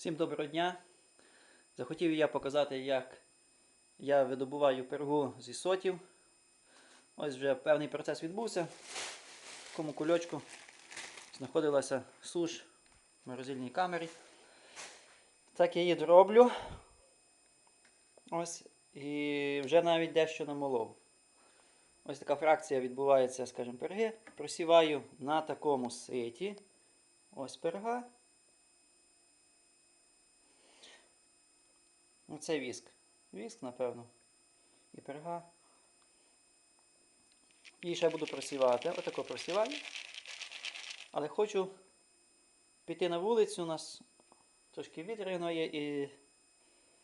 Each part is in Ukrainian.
Всім доброго дня! Захотів я показати, як я видобуваю пергу зі сотів. Ось вже певний процес відбувся. В такому кульочку знаходилася суш в морозильній камері. Так я її дроблю. Ось. І вже навіть дещо намолов. Ось така фракція відбувається, скажімо, перги. Просіваю на такому ситі. Ось перга. Оце віск. Віск, напевно. І перга. Її ще буду просівати. Отако просіваю. Але хочу піти на вулицю. У нас трошки вітряно є і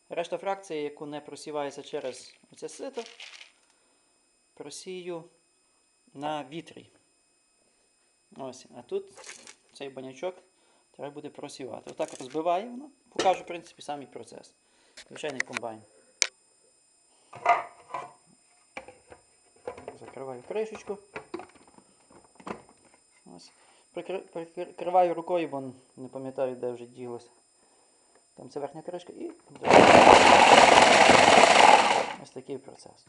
решта фракції, яку не просівається через оце сито, просію на вітрі. Ось. А тут цей банячок треба буде просівати. Отак розбиваю воно. Покажу, в принципі, самий процес. Звичайний комбайн. Закриваю кришечку. Ось. Прикриваю рукою, бо не пам'ятаю, де вже ділося. Там це верхня кришка і ось такий процес.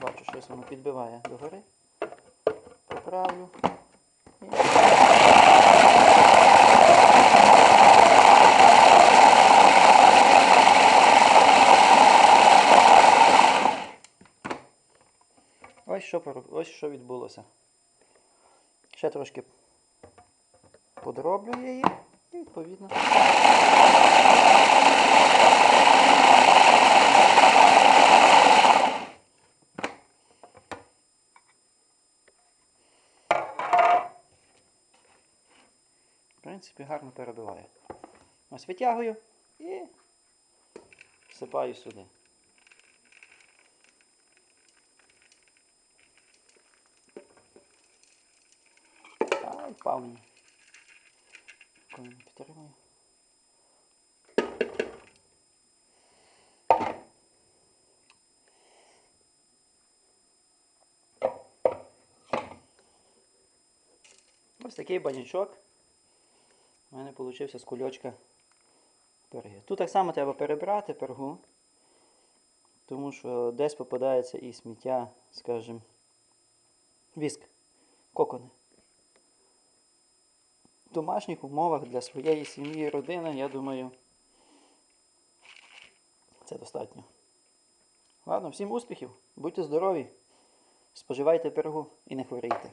Бачу, щось воно підбиває догори. Поправлю. І... Ось що, ось що відбулося. Ще трошки подроблю її і відповідно. В принципі, гарно перебиває. Ось витягую і всипаю сюди. Мені. Коли не підтримую. Ось такий банячок. У мене вийшов з кульочка перги. Тут так само треба перебрати пергу, тому що десь попадається і сміття, скажімо, віск, кокони. Домашніх умовах для своєї сім'ї і родини, я думаю, це достатньо. Ладно, всім успіхів, будьте здорові, споживайте пирогу і не хворійте.